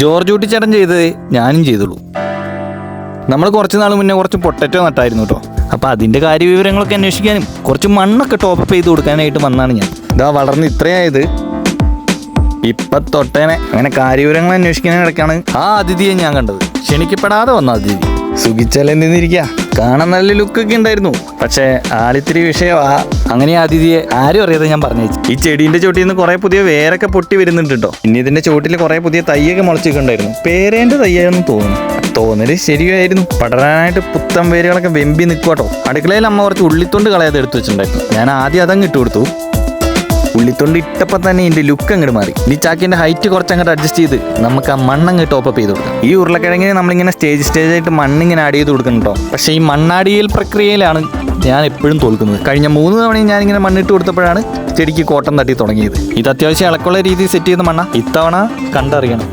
George കുട്ടിച്ചേട്ടൻ ചെയ്തത് ഞാനും ചെയ്തുള്ളൂ. നമ്മൾ കുറച്ച് നാൾ മുന്നേ കുറച്ച് പൊട്ടറ്റോ നട്ടായിരുന്നു കേട്ടോ അപ്പോൾ അതിന്റെ കാര്യവിവരങ്ങളൊക്കെ അന്വേഷിക്കാനും കുറച്ച് മണ്ണൊക്കെ ടോപ്പ് ചെയ്ത് കൊടുക്കാനായിട്ട് വന്നാണ് ഞാൻ. ഇതാ വളർന്ന് ഇത്രയായത് ഇപ്പൊ തൊട്ടേനെ അങ്ങനെ കാര്യവിവരങ്ങൾ അന്വേഷിക്കാനിടയ്ക്കാണ് ആ അതിഥിയെ ഞാൻ കണ്ടത്. ക്ഷണിക്കപ്പെടാതെ വന്ന അതിഥി. സുഖിച്ചാലെന്തിരിക്ക കാണാൻ നല്ല ലുക്കൊക്കെ ഉണ്ടായിരുന്നു. പക്ഷേ ആളിത്തിരി വിഷയമാ അങ്ങനെ അതിഥിയെ ആരും അറിയാതെ ഞാൻ പറഞ്ഞു ഈ ചെടീന്റെ ചോട്ടിൽ നിന്ന് കൊറേ പുതിയ വേരൊക്കെ പൊട്ടി വരുന്നുണ്ട് ഇനി ഇതിന്റെ ചോട്ടിൽ കൊറേ പുതിയ തയ്യൊക്കെ മുളച്ചിട്ടുണ്ടായിരുന്നു. പേരേന്റെ തയ്യാണെന്ന് തോന്നുന്നു. തോന്നൽ ശരിയായിരുന്നു. പടരാനായിട്ട് പുത്തൻ വേരുകളൊക്കെ വെമ്പി നിൽക്കുവാട്ടോ അടുക്കളയിൽ അമ്മ കുറച്ച് ഉള്ളിത്തൊണ്ട് കളയാതെ എടുത്തു വെച്ചിട്ടുണ്ടായിരുന്നു. ഞാൻ ആദ്യം അതങ്ങ് ഇട്ട് കൊടുത്തു. ഉള്ളിത്തൊണ്ട് ഇട്ടപ്പോൾ തന്നെ ഇതിന്റെ ലുക്ക് അങ്ങോട്ട് മാറി. ഇനി ചാക്കിന്റെ ഹൈറ്റ് കുറച്ച് അങ്ങോട്ട് അഡ്ജസ്റ്റ് ചെയ്ത് നമുക്ക് ആ മണ്ണങ്ങ് ടോപ്പ് ചെയ്ത് കൊടുക്കാം. ഈ ഉരുളക്കിഴങ്ങിന് നമ്മളിങ്ങനെ സ്റ്റേജ് സ്റ്റേജ് ആയിട്ട് മണ്ണിങ്ങനെ ആഡ് ചെയ്ത് കൊടുക്കണം കേട്ടോ പക്ഷേ ഈ മണ്ണാടിയൽ പ്രക്രിയയിലാണ് ഞാൻ എപ്പോഴും തോൽക്കുന്നത്. കഴിഞ്ഞ മൂന്ന് തവണയും ഞാനിങ്ങനെ മണ്ണിട്ട് കൊടുത്തപ്പോഴാണ് ചെടിക്ക് കോട്ടം തട്ടി തുടങ്ങിയത്. ഇത് അത്യാവശ്യം ഇളക്കുള്ള രീതിയിൽ സെറ്റ് ചെയ്ത മണ്ണ. ഇത്തവണ കണ്ടറിയണം.